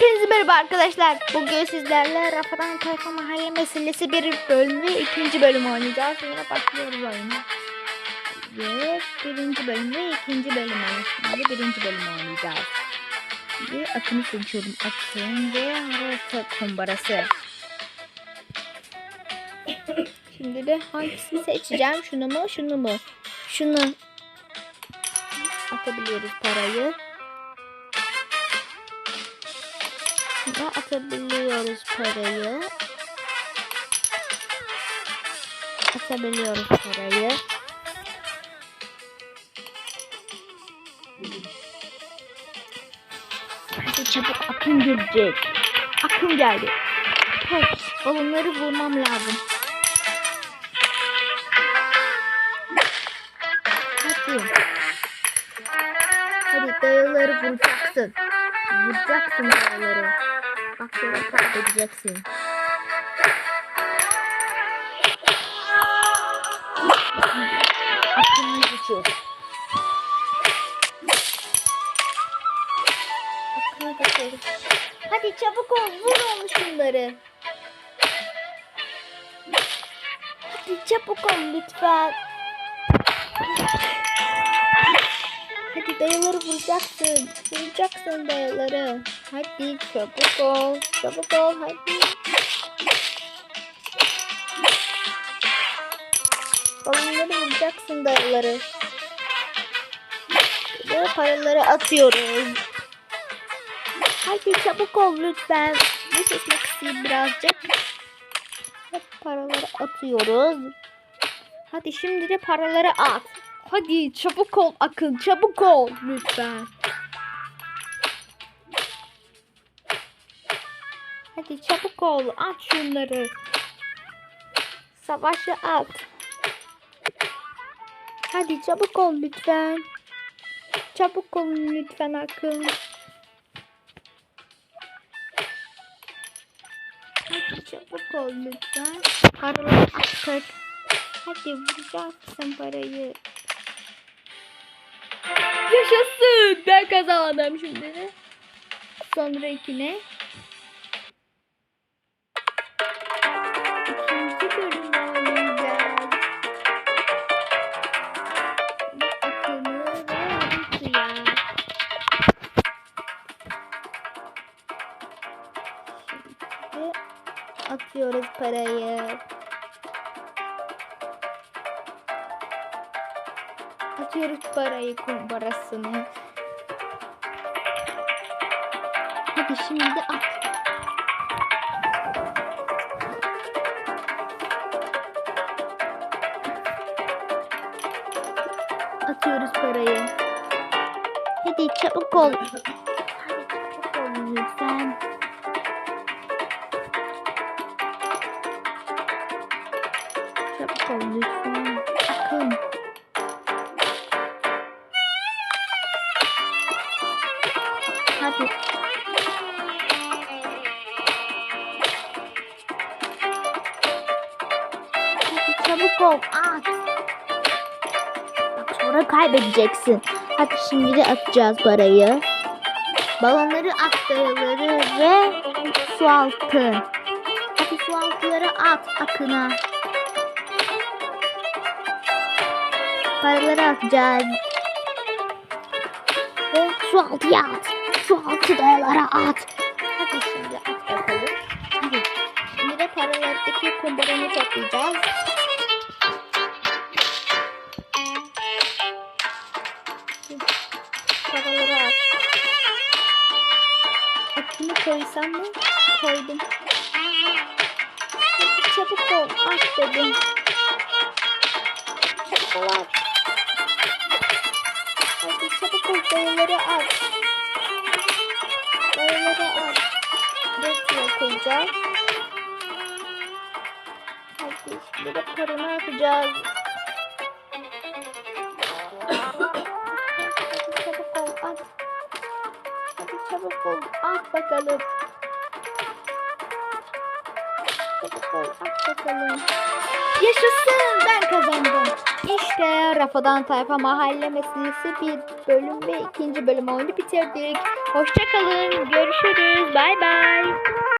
Hepinize merhaba arkadaşlar. Bugün sizlerle Rafadan Tayfa Mahalle Meselesi bir bölüm ve ikinci bölüm oynayacağız. Sonra başlıyoruz oyuna. Ve birinci bölüm ve ikinci bölüm oynayacağız. Birinci bölüm oynayacağız. Şimdi akını seçiyorum. Akın ve harita kumbarası. Şimdi de hangisini seçeceğim? Şunu mu? Şunu mu? Şunu. Atabiliyoruz parayı. Şuna atabiliyoruz parayı. Atabiliyoruz parayı. Hadi çabuk akın gelecek. Akın geldi. Hey, balonları vurmam lazım. Hadi. Hadi dayaları vuracaksın. Vuracaksın dayaları. Bak sonra kaybedeceksin. Aklını geçiyor. Aklına geçiyor. Hadi çabuk ol. Vur onu şunları. Hadi çabuk ol lütfen. Hadi dayaları vuracaksın. Vuracaksın dayaları. Hadi çabuk ol. Çabuk ol hadi. Balonları vuracaksın dayaları. Ve paraları atıyoruz. Hadi çabuk ol lütfen. Bu sesini kısayım birazcık. Hep paraları atıyoruz. Hadi şimdi de paraları at. Hadi çabuk ol Akın çabuk ol lütfen. Hadi çabuk ol at şunları. Savaşı at. Hadi çabuk ol lütfen. Çabuk ol lütfen Akın. Hadi çabuk ol lütfen. Paraları attık. Hadi vuracaksın parayı. Yaşasın. Ben kazandım şimdi. Sonra ikine. İkinci bölüm oynayacağız. Akımı ve haritaya. Şimdi atıyoruz parayı. Atıyoruz parayı kumbarasını. Hadi şimdi at. Atıyoruz parayı. Hadi çabuk ol. Hadi çabuk ol lütfen. Çabuk ol lütfen. Çabuk ol. At. Bak sonra kaybedeceksin. Hadi şimdi de atacağız parayı. Balonları at dayaları ve su altı. Hadi su altıları at akına. Paraları atacağız. Ve su altıya at. Su altı dayalara at. Hadi şimdi at bakalım. Hadi. Şimdi de paralardaki kumbaranı toplayacağız. Paraları at. Atını koysam mı? Koydum. Çabuk ol. At dedim. Çabuk ol at. Dayaları at. Dayaları at. Dört koyacağız. Hadi şimdi de paranı atacağız. Hadi çabuk ol at. Hadi çabuk ol at bakalım. Çabuk ol at bakalım. Yaşasın ben kazandım. Rafadan Tayfa Mahalle Meselesi bir bölüm ve ikinci bölüm oyunu bitirdik. Hoşçakalın. Görüşürüz. Bay bay.